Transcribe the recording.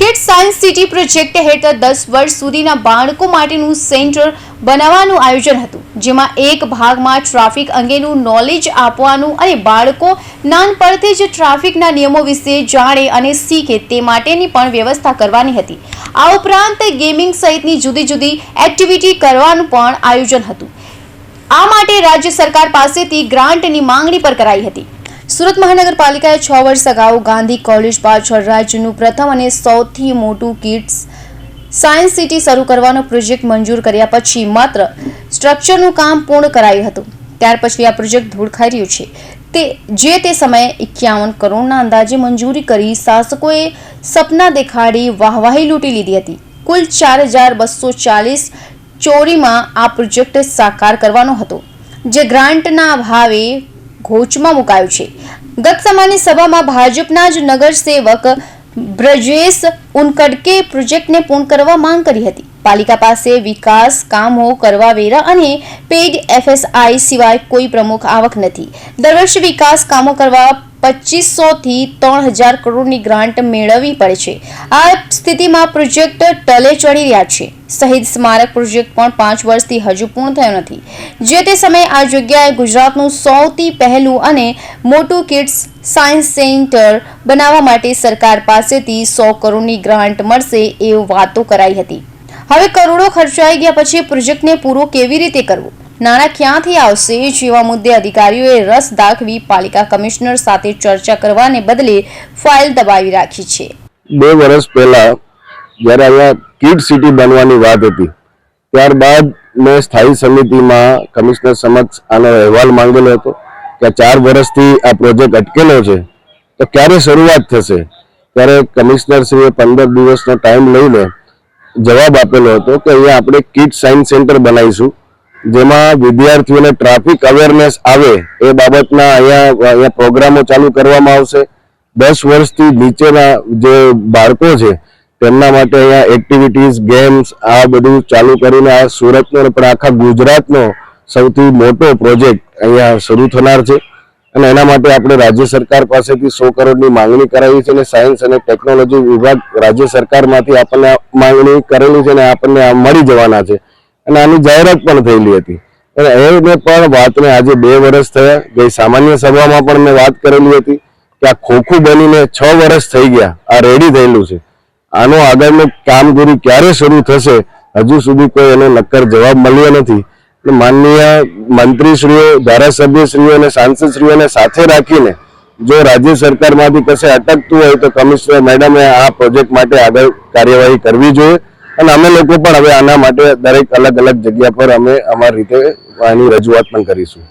Kid science city project હેઠળ દસ વર્ષ સુધીના બાળકો માટેનું સેન્ટર બનાવવાનું આયોજન હતું, જેમાં એક ભાગમાં ટ્રાફિક અંગેનું નોલેજ આપવાનું અને બાળકો નાનપણથી જ ટ્રાફિકના નિયમો વિશે જાણે અને શીખે તે માટેની પણ વ્યવસ્થા કરવાની હતી. આ ઉપરાંત ગેમિંગ સહિતની જુદી જુદી એક્ટિવિટી કરવાનું પણ આયોજન હતું. આ માટે રાજ્ય સરકાર પાસેથી ગ્રાન્ટની માંગણી પર કરાઈ હતી. સુરત મહાનગરપાલિકાએ છ વર્ષ અગાઉ ગાંધી કોલેજ પાછળ રાજ્યનું પ્રથમ અને સૌથી મોટું કિડ્સ સાયન્સ સિટી શરૂ કરવાનો પ્રોજેક્ટ મંજૂર કર્યા પછી માત્ર સ્ટ્રક્ચરનું કામ પૂર્ણ કરાયું હતું. ત્યાર પછી આ પ્રોજેક્ટ ધૂળ રહ્યું છે. તે, જે તે સમયે એકાવન કરોડના અંદાજે મંજૂરી કરી શાસકોએ સપના દેખાડી વાહવાહી લૂંટી લીધી હતી. કુલ ચાર હજાર બસો ચાલીસ ચોરીમાં આ પ્રોજેક્ટ સાકાર કરવાનો હતો. જે ગ્રાન્ટના ભાવે ઘોચમાં મુકાયું છે. ગત સમાની સભામાં ભાજપના જ નગરસેવક બ્રજેશ ઉનકડકે પ્રોજેક્ટને પૂર્ણ કરવા માંગ કરી હતી. પાલિકા પાસે વિકાસ કામો કરવા વેરા અને પેઇડ એફએસઆઈ સિવાય કોઈ પ્રમુખ આવક નથી. દર વર્ષે વિકાસ કામો કરવા પચીસો થી ત્રણ હજાર કરોડની ગ્રાન્ટ મેળવવી પડે છે. આ સ્થિતિમાં પ્રોજેક્ટ ટલે ચડી રહ્યા છે. શહીદ સ્મારક પ્રોજેક્ટ પણ પાંચ વર્ષથી હજુ પૂર્ણ થયો નથી. જે તે સમયે આ જગ્યાએ ગુજરાતનું સૌથી પહેલું અને મોટું કિડ્સ સાયન્સ સેન્ટર બનાવવા માટે સરકાર પાસેથી સો કરોડની ગ્રાન્ટ મળશે એવી વાતો કરાઈ હતી. હવે કરોડો ખર્ચાઈ ગયા પછી પ્રોજેક્ટને પૂરો કેવી રીતે કરવો? નાણાં ક્યાંથી આવશે જેવા મુદ્દે અધિકારીઓએ રસ દાખવી પાલિકા કમિશનર સાથે ચર્ચા કરવાને બદલે ફાઇલ દબાવી રાખી છે. બે વર્ષ પહેલા જ્યારે અહીંયા કિડ સિટી બનવાની વાત હતી, ત્યારબાદ મેં સ્થાયી સમિતિમાં કમિશનર સમક્ષ આનો અહેવાલ માંગેલો હતો કે ચાર વર્ષથી આ પ્રોજેક્ટ અટકેલો છે, તો ક્યારે શરૂઆત થશે? ત્યારે કમિશનરશ્રીએ પંદર દિવસનો ટાઈમ લઈને જવાબ આપેલો હતો કે અહીંયા આપણે કિડ સાયન્સ સેન્ટર બનાવીશું. જેમાં વિદ્યાર્થીઓને ટ્રાફિક અવેરનેસ આવે એ બાબતના અહીંયા અહીંયા પ્રોગ્રામો ચાલુ કરવામાં આવશે. દસ વર્ષથી નીચેના જે બાળકો છે, તેમના માટે અહીંયા એક્ટિવિટીઝ ગેમ્સ આ બધું ચાલુ કરીને આ સુરતનો પણ આખા ગુજરાતનો સૌથી મોટો પ્રોજેક્ટ અહીંયા શરૂ થનાર છે. અને એના માટે આપણે રાજ્ય સરકાર પાસેથી સો કરોડની માંગણી કરાવી છે અને સાયન્સ અને ટેકનોલોજી વિભાગ રાજ્ય સરકારમાંથી આપણને માંગણી કરેલી છે અને આપણને મળી જવાના છે. અને આની જાહેરાત પણ થયેલી હતી. અને એને પણ વાતને આજે બે વર્ષ થયા ગઈ સામાન્ય સભામાં પણ મેં વાત કરેલી હતી કે આ ખોખું બનીને છ વર્ષ થઈ ગયા, આ રેડી થયેલું છે. આનો આગળનું કામગીરી ક્યારે શરૂ થશે, હજુ સુધી કોઈ એનો નક્કર જવાબ મળ્યો નથી. માનનીય મંત્રીશ્રીઓ, ધારાસભ્યશ્રીઓ અને સાંસદશ્રીઓને સાથે રાખીને જો રાજ્ય સરકારમાંથી કશે અટકતું હોય તો કમિશનર મેડમે આ પ્રોજેક્ટ માટે આગળ કાર્યવાહી કરવી જોઈએ. અને અમે લોકો પણ હવે આના માટે દરેક અલગ અલગ જગ્યા પર અમે અમારી રીતે આની રજૂઆત પણ કરીશું.